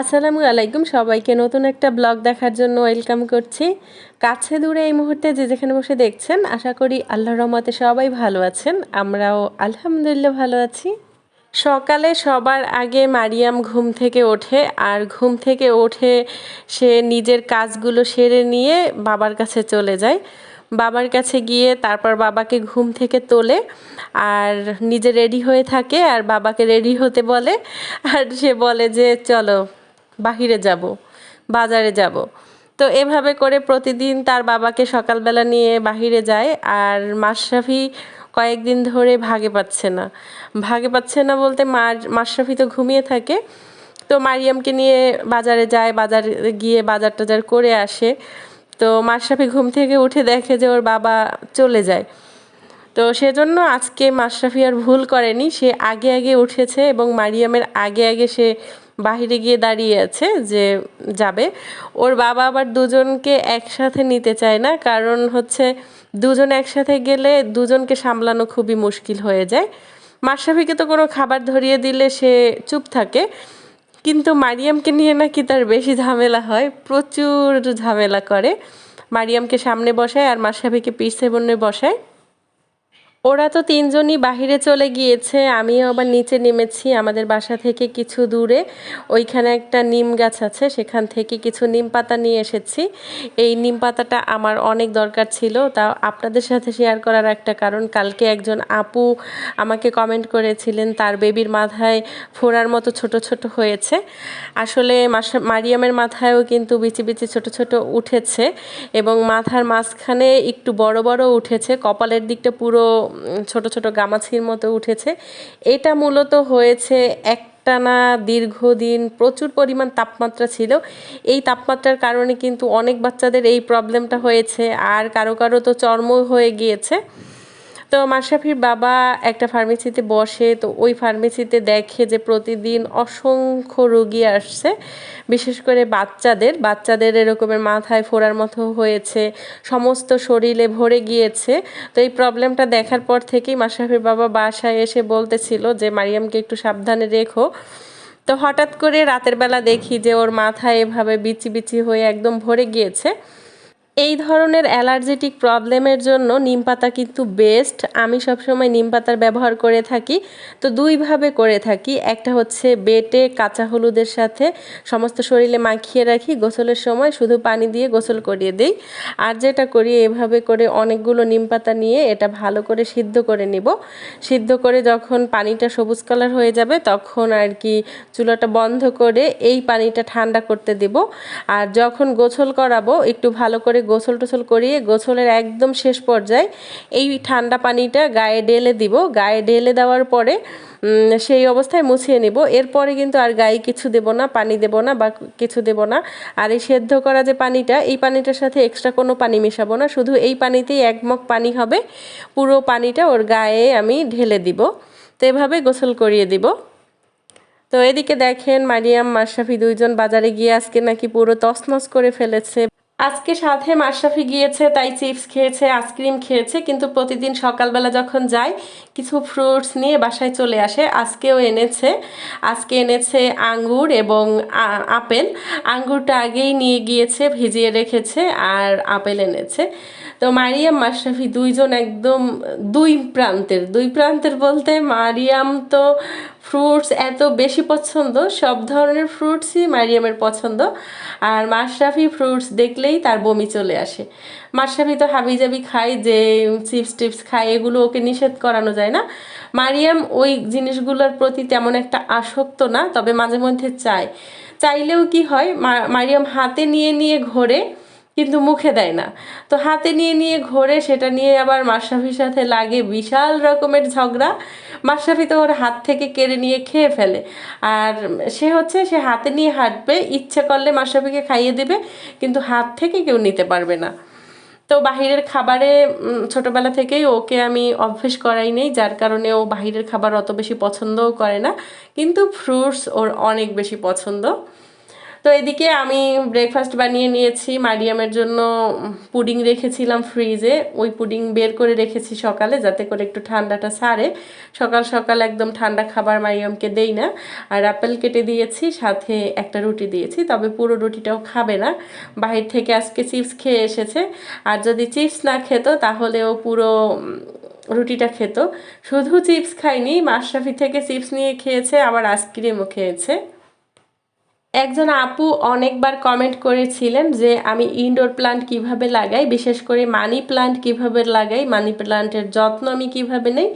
আসসালামু আলাইকুম সবাইকে। নতুন একটা ব্লগ দেখার জন্য ওয়েলকাম করছি। কাছে দূরে এই মুহূর্তে যে যেখানে বসে দেখছেন, আশা করি আল্লাহর রহমতে সবাই ভালো আছেন। আমরাও আলহামদুলিল্লাহ ভালো আছি। সকালে সবার আগে মারিয়াম ঘুম থেকে ওঠে আর ঘুম থেকে ওঠে সে নিজের কাজগুলো সেরে নিয়ে বাবার কাছে চলে যায়। বাবার কাছে গিয়ে তারপর বাবাকে ঘুম থেকে তোলে আর নিজে রেডি হয়ে থাকে আর বাবাকে রেডি হতে বলে। আর সে বলে যে, চলো বাহিরে যাব, বাজারে যাব। তো এভাবে করে প্রতিদিন তার বাবাকে সকালবেলা নিয়ে বাহিরে যায় আর মাশরাফি কয়েকদিন ধরে ভাগে পাচ্ছে না। ভাগে পাচ্ছে না বলতে মার মাশরাফি তো ঘুমিয়ে থাকে। তো মারিয়ামকে নিয়ে বাজারে যায়, বাজারে গিয়ে বাজার টাজার করে আসে। তো মাশরাফি ঘুম থেকে উঠে দেখে যে ওর বাবা চলে যায়। তো সেজন্য আজকে মাশরাফি আর ভুল করেনি, সে আগে আগে উঠেছে এবং মারিয়ামের আগে আগে সে বাহিরে গিয়ে দাঁড়িয়ে আছে যে যাবে। ওর বাবা আবার দুজনকে একসাথে নিতে চায় না, কারণ হচ্ছে দুজন একসাথে গেলে দুজনকে সামলানো খুবই মুশকিল হয়ে যায়। মাশরাফিকে তো কোনো খাবার ধরিয়ে দিলে সে চুপ থাকে, কিন্তু মারিয়ামকে নিয়ে নাকি তার বেশি ঝামেলা হয়, প্রচুর ঝামেলা করে। মারিয়ামকে সামনে বসায় আর মাশরাফিকে পিছে বন্যে বসায়। ওরা তো তিনজনই বাহিরে চলে গিয়েছে, আমিও আবার নিচে নেমেছি আমাদের বাসা থেকে কিছু দূরে। ওইখানে একটা নিম গাছ আছে, সেখান থেকে কিছু নিম পাতা নিয়ে এসেছি। এই নিম পাতাটা আমার অনেক দরকার ছিল, তা আপনাদের সাথে শেয়ার করার একটা কারণ। কালকে একজন আপু আমাকে কমেন্ট করেছিলেন, তার বেবির মাথায় ফোড়ার মতো ছোট ছোট হয়েছে। আসলে মারিয়ামের মাথায়ও কিন্তু বিচি বিচি ছোট ছোট উঠেছে এবং মাথার মাঝখানে একটু বড় বড় উঠেছে, কপালের দিকটা পুরো ছোট ছোট গামাছির মতো উঠেছে। এটা মূলত হয়েছে এক টানা দীর্ঘদিন প্রচুর পরিমাণ তাপমাত্রা ছিল। এই তাপমাত্রার কারণে কিন্তু অনেক বাচ্চাদের এই প্রবলেমটা হয়েছে। আর কারও কারও তো চর্ম হয়ে গিয়েছে। তো মাশরাফির বাবা একটা ফার্মেসিতে বসে, তো ওই ফার্মেসিতে দেখে যে প্রতিদিন অসংখ্য রোগী আসছে, বিশেষ করে বাচ্চাদের। বাচ্চাদের এরকমের মাথায় ফোড়ার মতো হয়েছে, সমস্ত শরীরে ভরে গিয়েছে। তো এই প্রবলেমটা দেখার পর থেকেই মাশরাফির বাবা বাসায় এসে বলতেছিল যে, মারিয়ামকে একটু সাবধানে রেখো। তো হঠাৎ করে রাতের বেলা দেখি যে ওর মাথায় এভাবে বিচি বিচি হয়ে একদম ভরে গিয়েছে। এই ধরনের অ্যালার্জেটিক প্রবলেমের জন্য নিম পাতা কিন্তু বেস্ট আমি সবসময় নিম পাতার ব্যবহার করে থাকি। তো দুইভাবে করে থাকি। একটা হচ্ছে বেটে কাঁচা হলুদের সাথে সমস্ত শরীরে মাখিয়ে রাখি। গোসলের সময় শুধু পানি দিয়ে গোসল করিয়ে দিই। আর যেটা করি, এভাবে করে অনেকগুলো নিম পাতা নিয়ে এটা ভালো করে সিদ্ধ করে নিব। সিদ্ধ করে যখন পানিটা সবুজ কালার হয়ে যাবে, তখন আর কি চুলাটা বন্ধ করে এই পানিটা ঠান্ডা করতে দেব। আর যখন গোসল করাবো, একটু ভালো করে গোসল টোসল করিয়ে গোসলের একদম শেষ পর্যায়ে এই ঠান্ডা পানিটা গায়ে ঢেলে দিব। গায়ে ঢেলে দেওয়ার পরে সেই অবস্থায় মুছিয়ে নিব। এরপরে কিন্তু আর গায়ে কিছু দেব না, পানি দেব না বা কিছু দেব না। আর এই সেদ্ধ করা যে পানিটা, এই পানিটার সাথে এক্সট্রা কোনো পানি মেশাবো না। শুধু এই পানিতেই এক মগ পানি হবে। পুরো পানিটা ওর গায়ে আমি ঢেলে দিব। তো এভাবে গোসল করিয়ে দিব। তো এদিকে দেখেন মারিয়াম, মাশরাফি দুইজন বাজারে গিয়ে আজকে নাকি পুরো তছনছ করে ফেলেছে। আজকে সাথে মাশরাফি গিয়েছে, তাই চিপস খেয়েছে, আইসক্রিম খেয়েছে, কিন্তু প্রতিদিন সকালবেলা যখন যায়, কিছু ফ্রুটস নিয়ে বাসায় চলে আসে। আজকেও এনেছে, আজকে এনেছে আঙ্গুর এবং আপেল। আঙ্গুরটা আগেই নিয়ে গিয়েছে, ভিজিয়ে রেখেছে আর আপেল এনেছে। তো মারিয়াম মাশরাফি দুইজন একদম দুই প্রান্তের দুই প্রান্তের বলতে মারিয়াম তো ফ্রুটস এত বেশি পছন্দ, সব ধরনের ফ্রুটসই মারিয়ামের পছন্দ। আর মাশরাফি ফ্রুটস দেখলেই তার বমি চলে আসে। মাশরাফি তো হাবিজাবি খায়, যে চিপস টিপস খায়, এগুলো ওকে নিষেধ করানো যায় না। মারিয়াম ওই জিনিসগুলোর প্রতি তেমন একটা আসক্ত না, তবে মাঝে মধ্যে চায়। চাইলেও কি হয় মারিয়াম হাতে নিয়ে নিয়ে ঘোরে কিন্তু মুখে দেয় না। তো হাতে নিয়ে নিয়ে ঘোরে, সেটা নিয়ে আবার মাশরাফির সাথে লাগে বিশাল রকমের ঝগড়া। মাশরাফি তো ওর হাত থেকে কেড়ে নিয়ে খেয়ে ফেলে। আর সে হচ্ছে, সে হাতে নিয়ে হাঁটবে, ইচ্ছে করলে মাশরাফিকে খাইয়ে দেবে, কিন্তু হাত থেকে কেউ নিতে পারবে না। তো বাহিরের খাবারে ছোটোবেলা থেকেই ওকে আমি অভ্যেস করাই নেই, যার কারণে ও বাহিরের খাবার অত বেশি পছন্দও করে না। কিন্তু ফ্রুটস ওর অনেক বেশি পছন্দ। তো এদিকে আমি ব্রেকফাস্ট বানিয়ে নিয়েছি। মারিয়ামের জন্য পুডিং রেখেছিলাম ফ্রিজে ওই পুডিং বের করে রেখেছি সকালে যাতে করে একটু ঠান্ডাটা সারে। সকাল সকাল একদম ঠান্ডা খাবার মারিয়ামকে দেই না। আর আপেল কেটে দিয়েছি, সাথে একটা রুটি দিয়েছি। তবে পুরো রুটিটাও খাবে না। বাহির থেকে আজকে চিপস খেয়ে এসেছে। আর যদি চিপস না খেত তাহলেও পুরো রুটিটা খেত। শুধু চিপস খায়নি মাশরাফি থেকে চিপস নিয়ে খেয়েছে, আবার আইসক্রিমও খেয়েছে। একজন আপু অনেকবার কমেন্ট করেছিলেন যে আমি ইনডোর প্লান্ট কীভাবে লাগাই, বিশেষ করে মানি প্লান্ট কীভাবে লাগাই মানি প্লান্টের যত্ন আমি কীভাবে নেই,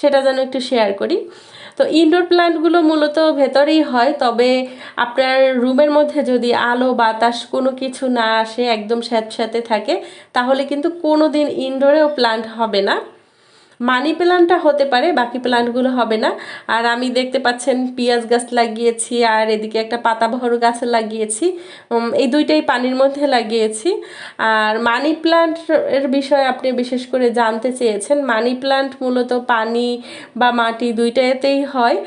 সেটা যেন একটু শেয়ার করি। তো ইনডোর প্লান্টগুলো মূলত ভেতরেই হয়, তবে আপনার রুমের মধ্যে যদি আলো, বাতাস কোনো কিছু না আসে, একদম স্যাঁতস্যাঁতে থাকে, তাহলে কিন্তু কোনো দিন ইনডোরেও প্লান্ট হবে না। মানি প্লান্টটা হতে পারে, বাকি প্লান্টগুলো হবে না। আর আমি দেখতে পাচ্ছেন পেঁয়াজ গাছ লাগিয়েছি, আর এদিকে একটা পাতাবহর গাছ লাগিয়েছি। এই দুইটাই পানির মধ্যে লাগিয়েছি। আর মানি প্লান্ট এর বিষয়ে আপনি বিশেষ করে জানতে চেয়েছেন, মানি প্লান্ট মূলত পানি বা মাটি দুইটাতেই হয়।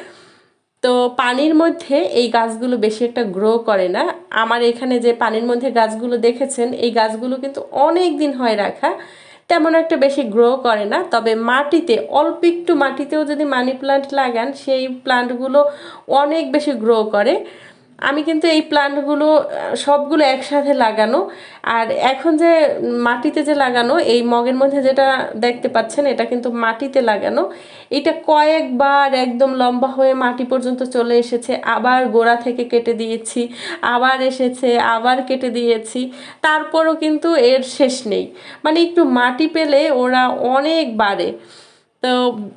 তো পানির মধ্যে এই গাছগুলো বেশি একটা গ্রো করে না। আমার এখানে যে পানির মধ্যে গাছগুলো দেখেছেন, এই গাছগুলো কিন্তু অনেক দিন হয় রাখা। তেমন একটা বেশি গ্রো করে না, তবে মাটিতে, অল্প একটু মাটিতেও যদি মানি প্লান্ট লাগান, সেই প্লান্টগুলো অনেক বেশি গ্রো করে। আমি কিন্তু এই প্লান্টগুলো সবগুলো একসাথে লাগানো। আর এখন যে মাটিতে যে লাগানো, এই মগের মধ্যে যেটা দেখতে পাচ্ছেন, এটা কিন্তু মাটিতে লাগানো। এটা কয়েকবার একদম লম্বা হয়ে মাটি পর্যন্ত চলে এসেছে। আবার গোড়া থেকে কেটে দিয়েছি, আবার এসেছে, আবার কেটে দিয়েছি। তারপরও কিন্তু এর শেষ নেই। মানে একটু মাটি পেলে ওরা অনেক বাড়ে। তো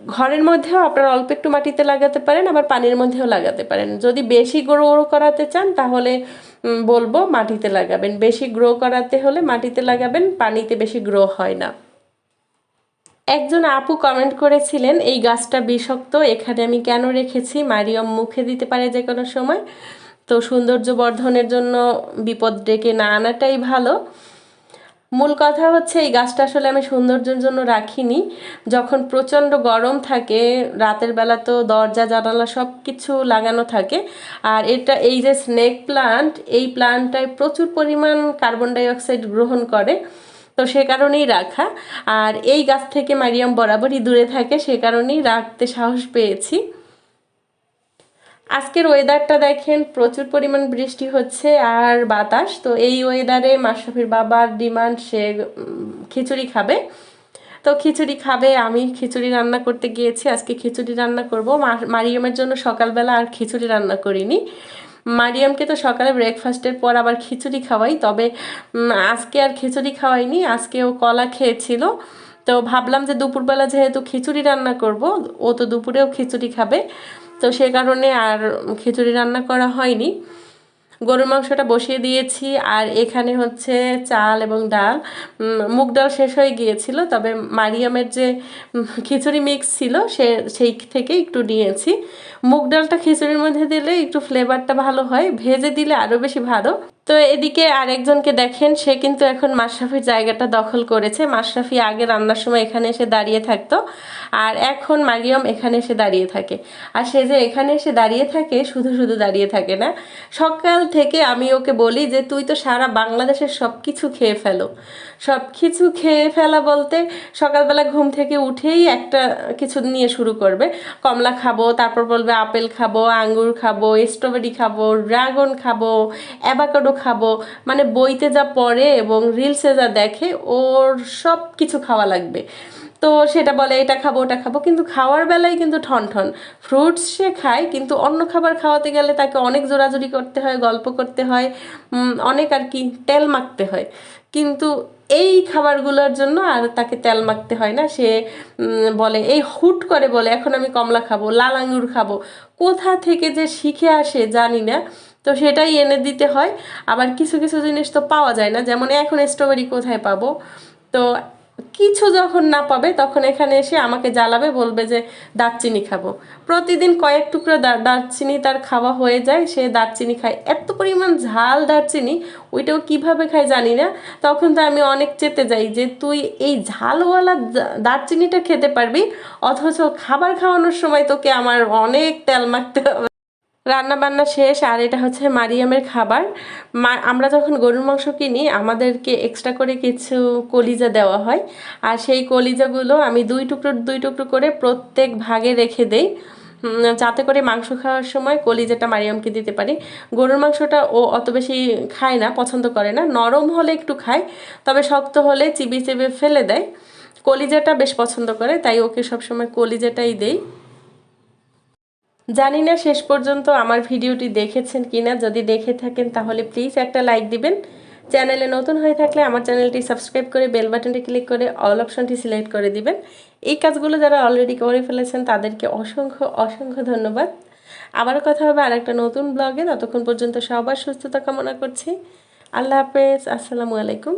ঘরের মধ্যেও আপনারা অল্প একটু মাটিতে লাগাতে পারেন, আবার পানির মধ্যেও লাগাতে পারেন। যদি বেশি গ্রো করাতে চান, তাহলে বলব মাটিতে লাগাবেন। বেশি গ্রো করাতে হলে মাটিতে লাগাবেন, পানিতে বেশি গ্রো হয় না। একজন আপু কমেন্ট করেছিলেন, এই গাছটা বিষাক্ত, এখানে আমি কেন রেখেছি? মারিয়ম মুখে দিতে পারে যে কোনো সময়? তো সৌন্দর্য বর্ধনের জন্য বিপদ ডেকে না আনাটাই ভালো। মূল কথা হচ্ছে এই গাছটা আসলে আমি সৌন্দর্যের জন্য রাখিনি। যখন প্রচণ্ড গরম থাকে, রাতের বেলা তো দরজা, জানালা সব কিছু লাগানো থাকে। আর এটা এই যে স্নেক প্লান্ট এই প্লান্টটায় প্রচুর পরিমাণ কার্বন ডাইঅক্সাইড গ্রহণ করে, তো সে কারণেই রাখা। আর এই গাছ থেকে মারিয়াম বরাবরই দূরে থাকে, সে কারণেই রাখতে সাহস পেয়েছি। আজকের ওয়েদারটা দেখেন, প্রচুর পরিমাণ বৃষ্টি হচ্ছে আর বাতাস। তো এই ওয়েদারে মাশরাফির বাবার ডিমান্ড সে খিচুড়ি খাবে। তো খিচুড়ি খাবে, আমি খিচুড়ি রান্না করতে গিয়েছি, আজকে খিচুড়ি রান্না করব। মারিয়ামের জন্য সকালবেলা আর খিচুড়ি রান্না করিনি। মারিয়ামকে তো সকালে ব্রেকফাস্টের পর আবার খিচুড়ি খাওয়াই, তবে আজকে আর খিচুড়ি খাওয়াইনি, আজকে ও কলা খেয়েছিল। তো ভাবলাম যে দুপুরবেলা যেহেতু খিচুড়ি রান্না করব, ও তো দুপুরেও খিচুড়ি খাবে। তো সে কারণে আর খিচুড়ি রান্না করা হয়নি। গরুর মাংসটা বসিয়ে দিয়েছি আর এখানে হচ্ছে চাল এবং ডাল। মুগ ডাল শেষ হয়ে গিয়েছিল, তবে মারিয়ামের যে খিচুড়ি মিক্স ছিল সে, সেই থেকে একটু নিয়েছি। মুগ ডালটা খিচুড়ির মধ্যে দিলে একটু ফ্লেভারটা ভালো হয়, ভেজে দিলে আরও বেশি ভালো। তো এদিকে আরেকজনকে দেখেন, সে কিন্তু এখন মাশরাফির জায়গাটা দখল করেছে। মাশরাফি আগে রান্নার সময় এখানে এসে দাঁড়িয়ে থাকতো, আর এখন মারিয়ম এখানে এসে দাঁড়িয়ে থাকে। আর সে যে এখানে এসে দাঁড়িয়ে থাকে, শুধু শুধু দাঁড়িয়ে থাকে না। সকাল থেকে আমি ওকে বলি যে, তুই তো সারা বাংলাদেশের সব কিছু খেয়ে ফেলো। সব কিছু খেয়ে ফেলা বলতে সকালবেলা ঘুম থেকে উঠেই একটা কিছু নিয়ে শুরু করবে। কমলা খাব, তারপর বলবে আপেল খাব, আঙ্গুর খাব, স্ট্রবেরি খাব, ড্রাগন খাব অ্যাবাকাডো খাব। মানে বইতে যা পড়ে এবং রিলসে যা দেখে, ওর সব কিছু খাওয়া লাগবে। তো সেটা বলে, এটা খাব, ওটা খাব। কিন্তু খাওয়ার বেলায় কিন্তু ঠন ঠন ফ্রুটস সে খায়, কিন্তু অন্য খাবার খাওয়াতে গেলে তাকে অনেক জোরাজুরি করতে হয়, গল্প করতে হয় অনেক আর কি তেল মাখতে হয়। কিন্তু এই খাবারগুলোর জন্য আর তাকে তেল মাখতে হয় না। সে বলে, এই হুট করে বলে, এখন আমি কমলা খাব, লাল আঙুর খাব। কোথা থেকে যে শিখে আসে জানি না। তো সেটাই এনে দিতে হয়। আবার কিছু কিছু জিনিস তো পাওয়া যায় না। যেমন এখন স্ট্রবেরি কোথায় পাবো? তো কিছু যখন না পাবে, তখন এখানে এসে আমাকে জ্বালাবে, বলবে যে দারচিনি খাব। প্রতিদিন কয়েক টুকরো দারচিনি তার খাওয়া হয়ে যায়। সে দারচিনি খায়। এত পরিমাণ ঝাল দারচিনি, ওইটাও কীভাবে খায় জানি না। তখন তো আমি অনেক চেতে যাই যে, তুই এই ঝালওয়ালা দারচিনিটা খেতে পারবি? অথচ খাবার খাওয়ানোর সময় তোকে আমার অনেক তেল মাখতে হবে। রান্না বান্না শেষ, আর এটা হচ্ছে মারিয়ামের খাবার। মা, আমরা যখন গরুর মাংস কিনি, আমাদেরকে এক্সট্রা করে কিছু কলিজা দেওয়া হয়। আর সেই কলিজাগুলো আমি দুই টুকরো দুই টুকরো করে প্রত্যেক ভাগে রেখে দেই। যাতে করে মাংস খাওয়ার সময় কলিজাটা মারিয়ামকে দিতে পারি। গরুর মাংসটা ও অত বেশি খায় না, পছন্দ করে না। নরম হলে একটু খায়, তবে শক্ত হলে চিবি চিবি ফেলে দেয়। কলিজাটা বেশ পছন্দ করে, তাই ওকে সবসময় কলিজাটাই দেই। জানি না শেষ পর্যন্ত আমার ভিডিওটি দেখেছেন কিনা। যদি দেখে থাকেন, তাহলে প্লিজ একটা লাইক দিবেন। চ্যানেলে নতুন হয়ে থাকলে আমার চ্যানেলটি সাবস্ক্রাইব করে বেল বাটনটি ক্লিক করে অল অপশনটি সিলেক্ট করে দিবেন। এই কাজগুলো যারা অলরেডি করে ফেলেছেন, তাদেরকে অসংখ্য অসংখ্য ধন্যবাদ। আবারও কথা হবে আর একটা নতুন ব্লগে ততক্ষণ পর্যন্ত সবার সুস্থতা কামনা করছি। আল্লাহ হাফেজ। আসসালামু আলাইকুম।